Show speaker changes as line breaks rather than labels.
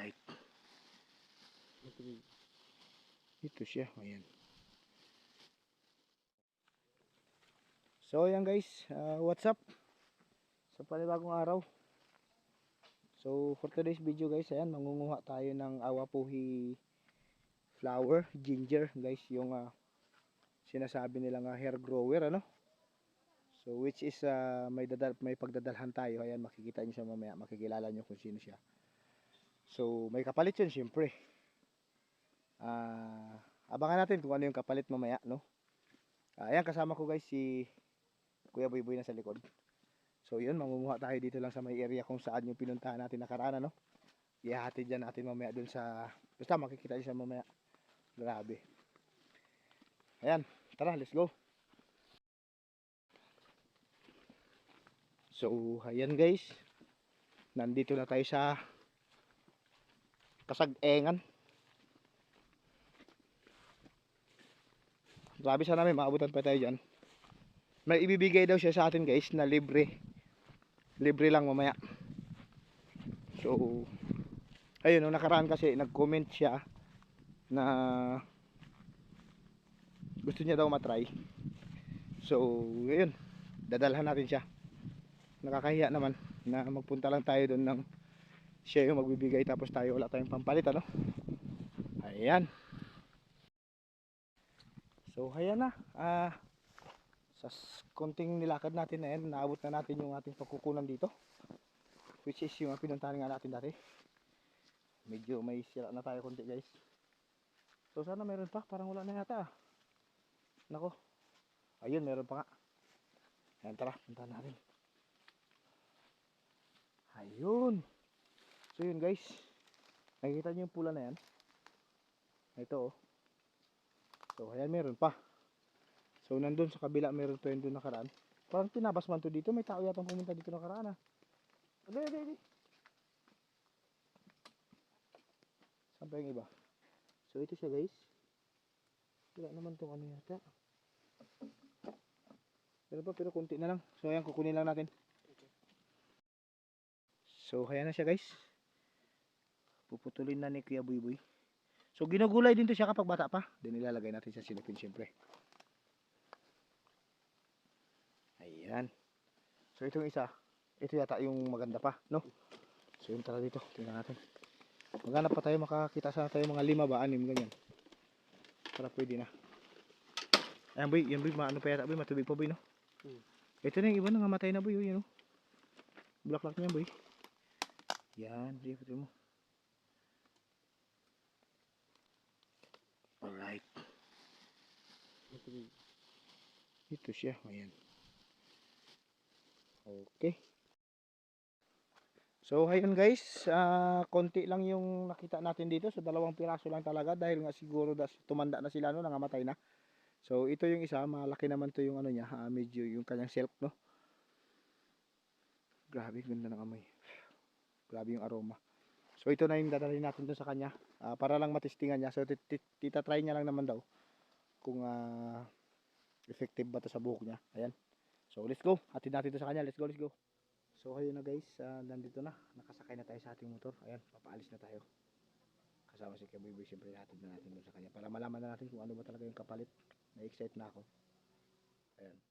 Alright. Ito siya. Ayan. So ayan guys. Uh, what's up? Sa panibagong araw. So for today's video guys. Ayan. Mangunguha tayo ng awapuhi flower. Ginger guys. Yung uh, sinasabi nilang uh, hair grower. Ano? So which is uh, may dadal may pagdadalhan tayo. Ayan makikita niyo siya mamaya, makikilala niyo kung sino siya. So may kapalit 'yun syempre. Ah, abangan natin kung ano yung kapalit mamaya, no? Ah, ayan kasama ko guys si Kuya Boyboy na sa likod. So 'yun, mangunguha tayo dito lang sa may area kung saan yung pinuntahan natin nakaraan, no? Ihahatid diyan natin mamaya dun sa basta makikita siya mamaya. Grabe. Ayan, tara, let's go. So, ayan guys. Nandito na tayo sa Kasag-engan. Grabe sana may maabutan pa tayo dyan. May ibibigay daw siya sa atin guys na libre. Libre lang mamaya. So, ayun, nung nakaraan kasi nag-comment siya na gusto niya daw matry. So, ayun, dadalhan natin siya nakakahiya naman na magpunta lang tayo doon ng siya yung magbibigay tapos tayo wala tayong pampalit ano? Ayan. So ayan na. Ah sa konting nilakad natin na naabot na natin yung ating pagkukunan dito which is yung pinuntahan nga natin dati. Medyo may sira na tayo konti guys. So sana meron pa. Parang wala na yata ah. nako. Ayun meron pa nga. Yan tara puntahan natin. Ayun. So yun guys. Nakikita niyo yung pula na yan? Ito oh. So ayan meron pa. So nandun sa kabila meron pa yun doon nakaraan. Parang tinabas man to dito. May tao yata pumunta dito nakaraan ah. Ade, ade, ade. Saan yung iba? So ito siya guys. Wala naman tong ano yata. Pero pa pero kunti na lang. So ayan kukunin lang natin. So, kaya na siya guys. Puputulin na ni Kuya Buy So, ginugulay din to siya kapag bata pa. Then, ilalagay natin sa silipin syempre. Ayan. So, itong isa. Ito yata yung maganda pa, no? So, yun tara dito. Tingnan natin. Maghanap pa tayo, makakita sana tayo mga lima ba, anim, ganyan. Para pwede na. Ayan, boy. Yan, boy. Maano pa yata, boy. Matubig pa, boy, no?
Hmm.
Ito na yung iba, nangamatay na, boy. Oh, yan, oh. Black-black niya, boy. Yan, di mo. Alright. Ito siya, ayan. Okay. So, ayun guys, ah konti lang yung nakita natin dito. So, dalawang piraso lang talaga dahil nga siguro das, tumanda na sila, no, nangamatay na. So, ito yung isa, malaki naman to yung ano niya, ah, medyo yung kanyang self, no. Grabe, ganda ng amoy. Grabe yung aroma. So ito na yung dadalhin natin dun sa kanya ah, para lang matistingan niya. So tit- tit- tita-try niya lang naman daw kung ah, effective ba to sa buhok niya. Ayan. So let's go. Hatid natin to sa kanya. Let's go, let's go. So ayun na guys, ah, nandito na. Nakasakay na tayo sa ating motor. Ayan, papaalis na tayo. Kasama si Kabiboy, siyempre hatid na natin dun sa kanya para malaman na natin kung ano ba talaga yung kapalit. Na-excite na ako. Ayan.